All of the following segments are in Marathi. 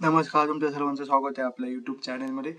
नमस्कार तुमच्या सर्वांचं स्वागत आहे आपल्या यूट्यूब चॅनलमध्ये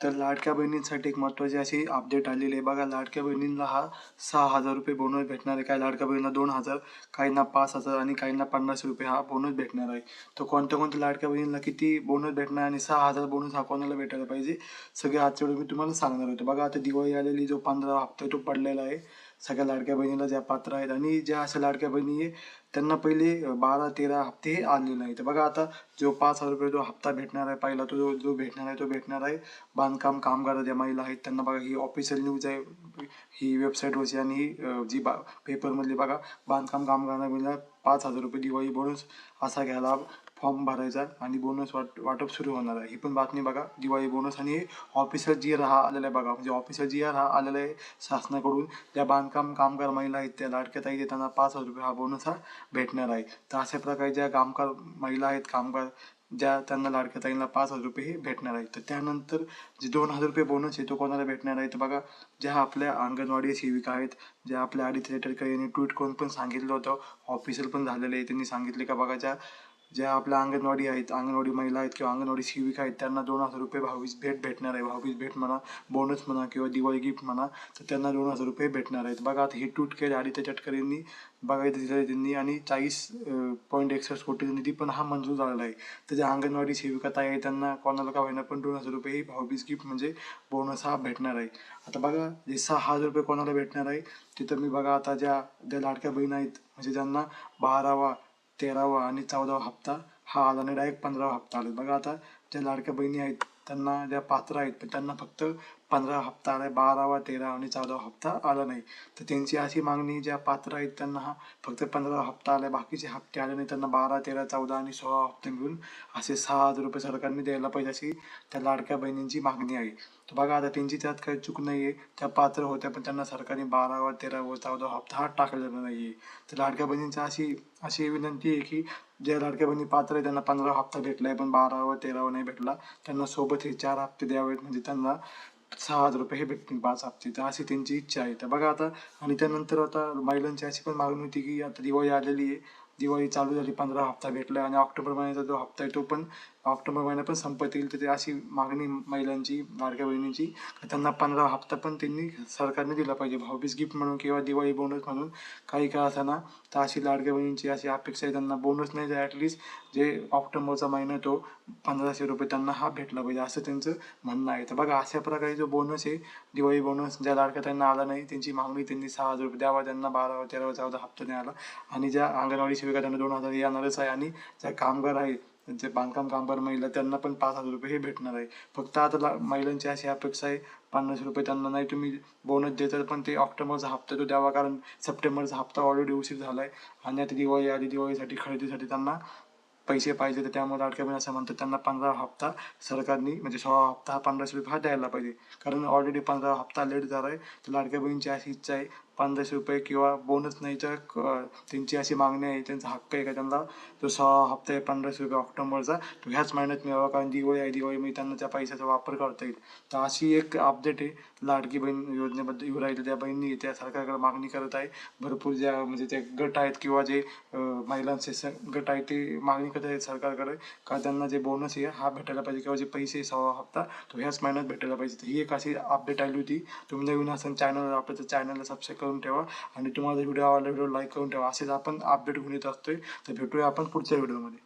तर लाडक्या बहिणींसाठी एक महत्त्वाची अशी अपडेट आलेली आहे. बघा लाडक्या बहिणींना हा सहा हजार रुपये बोनस भेटणार आहे. काही लाडक्या बहिणींना दोन हजार काहींना पाच हजार आणि काहींना पन्नास रुपये हा बोनस भेटणार आहे. तर कोणत्या कोणत्या लाडक्या बहिणींना किती बोनस भेटणार आणि सहा हजार बोनस हा कोणाला भेटायला पाहिजे? सगळे आजच्या वेळी मी तुम्हाला सांगणार होतो. बघा आता दिवाळी आलेली जो पंधरा हप्ता तो पडलेला आहे. सगळ्या लाडक्या बहिणीला ज्या पात्र आहेत आणि ज्या अशा लाडक्या बहिणी आहे त्यांना पहिले बारा तेरा हप्ते हे नाहीत बघा आता जो पाच हजार रुपये जो हप्ता भेटणार आहे पहिला तो जो जो भेटणार आहे तो भेटणार आहे. बांधकाम कामगार ज्या महिला आहेत त्यांना बघा ही ऑफिशियल न्यूज आहे. ही वेबसाईटवरची आणि ही जी बा पेपरमधली बघा बांधकाम कामगारांना पाच हजार रुपये दिवाळी बोनस असा घ्यायला फॉर्म भरायचा आणि बोनस वाट वाटप सुरू होणार आहे. ही पण बातमी बघा दिवाळी बोनस आणि ऑफिसर जी राहा हा आलेला आहे बघा म्हणजे ऑफिसर जी आर हा आलेला आहे शासनाकडून ज्या बांधकाम कामगार महिला आहेत त्या लाडक्या ताई त्यांना पाच हजार रुपये हा बोनस हा भेटणार आहे. तर अशा प्रकारे ज्या कामगार महिला आहेत कामगार ज्या त्यांना लाडक्या ताईंना पाच हजार रुपये हे भेटणार आहेत. तर त्यानंतर जे दोन हजार रुपये बोनस आहे तो कोणाला भेटणार आहे? तर बघा ज्या आपल्या अंगणवाडी सेविका आहेत ज्या आपल्या आदित्य रेटरकर यांनी ट्विट करून पण सांगितलं होतं. ऑफिशियल पण झालेलं आहे. त्यांनी सांगितले का बघा ज्या ज्या आपल्या अंगणवाडी आहेत अंगणवाडी महिला आहेत किंवा अंगणवाडी सेविका आहेत त्यांना दोन हजार रुपये भाऊबीज भेट भेटणार आहे. भावीस भेट म्हणा बोनस म्हणा किंवा दिवाळी गिफ्ट म्हणा तर त्यांना दोन हजार रुपये भेटणार आहेत. बघा आता हे टूट केले आदित्य चटकरींनी यांनी बघायचं दिलं त्यांनी आणि चाळीस पॉईंट एकसष्ट कोटी निधी पण हा मंजूर झालेला आहे. तर ज्या अंगणवाडी सेविका ताई आहे त्यांना कोणाला का होईना पण दोन हजार रुपये ही भाऊबीज गिफ्ट म्हणजे बोनस हा भेटणार आहे. आता बघा जे सहा हजार रुपये कोणाला भेटणार आहे तिथं मी बघा आता ज्या ज्या लाडक्या बहीण आहेत म्हणजे ज्यांना बारावा तेरावा आणि चौदावा हप्ता हा आला आणि डायरेक्ट पंधरावा हप्ता आला. बघा आता ज्या लाडक्या बहिणी आहेत त्यांना ज्या पात्र आहेत पण त्यांना फक्त पंधरा हप्ता आला आहे बारावा तेरा आणि चौदावा हप्ता आला नाही. तर त्यांची अशी मागणी ज्या पात्र आहेत त्यांना हा फक्त पंधरा हप्ता आला बाकीचे हप्ते आले नाही त्यांना बारा तेरा चौदा आणि सोळा हप्ते मिळून असे सहा हजार रुपये सरकारने द्यायला पाहिजे अशी त्या लाडक्या बहिणींची मागणी आहे. तर बघा आता त्यांची त्यात काही चूक नाही आहे त्या पात्र होत्या पण त्यांना सरकारने बारावा तेरावा चौदा हप्ता हा टाकलेला नाही आहे तर लाडक्या बहिणींची अशी अशी विनंती आहे की ज्या लाडक्या बहिणी पात्र आहे त्यांना पंधरा हप्ता भेटला आहे पण बारावा तेरावा नाही भेटला त्यांना सोबत हे चार हप्ते द्यावेत म्हणजे त्यांना सहा हजार रुपये हे भेटतील पाच हप्ते तर अशी त्यांची इच्छा आहे. तर बघा आता आणि त्यानंतर आता महिलांची अशी पण मागणी होती की आता दिवाळी आलेली आहे. दिवाळी चालू झाली पंधरा हप्ता भेटला आणि ऑक्टोबर महिन्याचा जो हप्ता आहे तो पण ऑक्टोबर महिना पण संपत येईल. तर ते अशी मागणी महिलांची लाडक्या बहिणींची त्यांना पंधरा हप्ता पण त्यांनी सरकारने दिला पाहिजे. भाऊबीज गिफ्ट म्हणून किंवा दिवाळी बोनस म्हणून काही काळ असताना तर अशी लाडक्या बहिणींची अशी अपेक्षा आहे. त्यांना बोनस नाही द्या ॲटलिस्ट जे ऑक्टोबरचा महिना तो पंधराशे रुपये त्यांना हा भेटला पाहिजे असं त्यांचं म्हणणं आहे. तर बघा अशा प्रकारे जो बोनस आहे दिवाळी बोनस ज्या लाडक्या त्यांना आला नाही त्यांची मागणी त्यांनी सहा हजार रुपये द्यावा त्यांना बारा तेरा चौदा हप्ता नाही आला. आणि ज्या अंगणवाडी सेविका त्यांना दोन हजार येणारच आहे आणि ज्या कामगार आहे जे बांधकाम कामगार महिला त्यांना पण पाच हजार रुपये हे भेटणार आहे. फक्त आता ला- महिलांची अशी अपेक्षा आहे पन्नास रुपये त्यांना नाही तुम्ही बोनस देतात पण ते ऑक्टोबरचा हप्ता तो द्यावा कारण सप्टेंबरचा हप्ता ऑलरेडी उशीर झाला आहे आणि आता दिवाळी आली दिवाळीसाठी खरेदीसाठी त्यांना पैसे पाहिजे तर त्यामुळे लाडक्या असं म्हणतात त्यांना पंधरा हप्ता सरकारने म्हणजे सोळा हप्ता हा पंधराशे रुपये हा द्यायला पाहिजे. कारण ऑलरेडी पंधरा हप्ता लेट झाला आहे तर लाडक्या बहिणीची अशी इच्छा आहे पंधराशे रुपये किंवा बोनस नाही तर क- त्यांची अशी मागणी आहे त्यांचा हक्क आहे का त्यांना? तो सहा हप्ता आहे पंधराशे रुपये ऑक्टोबरचा. तो ह्याच महिन्यात मिळावा कारण दिवाळी आहे दिवाळीमध्ये त्यांना त्या पैशाचा वापर करता येईल. तर अशी एक अपडेट आहे लाडकी बहीण योजनेबद्दल येऊ राहिली त्या बहिणी त्या सरकारकडे मागणी करत आहे. भरपूर ज्या म्हणजे ते गट आहेत किंवा जे महिलांचे स गट आहेत ते मागणी करत आहेत सरकारकडे. का त्यांना जे बोनस आहे हा भेटायला पाहिजे किंवा जे पैसे सहा हप्ता तो ह्याच महिन्यात भेटायला पाहिजे. ही एक अशी अपडेट आली होती. तुम्ही नवीन असेल चॅनल आपलं तर चॅनलला सबस्क्राईब करून ठेवा. आणि तुम्हाला व्हिडिओ आवडला व्हिडिओ लाईक करून ठेवा. असेच आपण अपडेट घेऊन येत असतोय. तर भेटूया आपण पुढच्या व्हिडिओमध्ये.